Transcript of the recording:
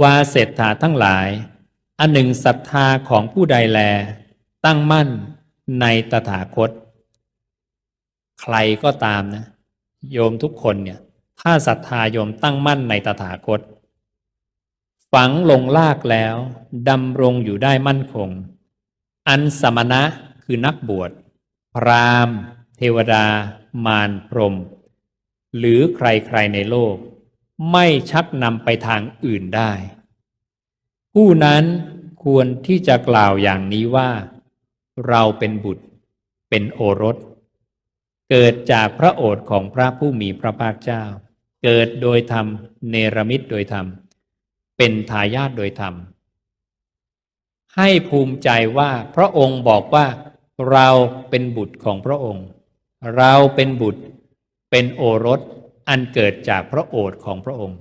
วาเศรษฐาทั้งหลาย อันหนึ่งศรัทธาของผู้ใดแล ตั้งมั่นในตถาคต ใครก็ตามนะ โยมทุกคนเนี่ย ถ้าศรัทธาโยมตั้งมั่นในตถาคต ฝังลงลากแล้วดำรงอยู่ได้มั่นคง อันสมณะคือนักบวช พรามเทวดา มารพรหมหรือใครๆในโลก ไม่ชักนำไปทางอื่นได้ ผู้นั้นควรที่จะกล่าวอย่างนี้ว่า เราเป็นบุตร เป็นโอรส เกิดจากพระโอษฐ์ของพระผู้มีพระภาคเจ้า เกิดโดยธรรม เนรมิตโดยธรรม เป็นทายาทโดยธรรม ให้ภูมิใจว่าพระองค์บอกว่า เราเป็นบุตรของพระองค์ เราเป็นบุตร เป็นโอรส อันเกิดจากพระโอษฐ์ของพระองค์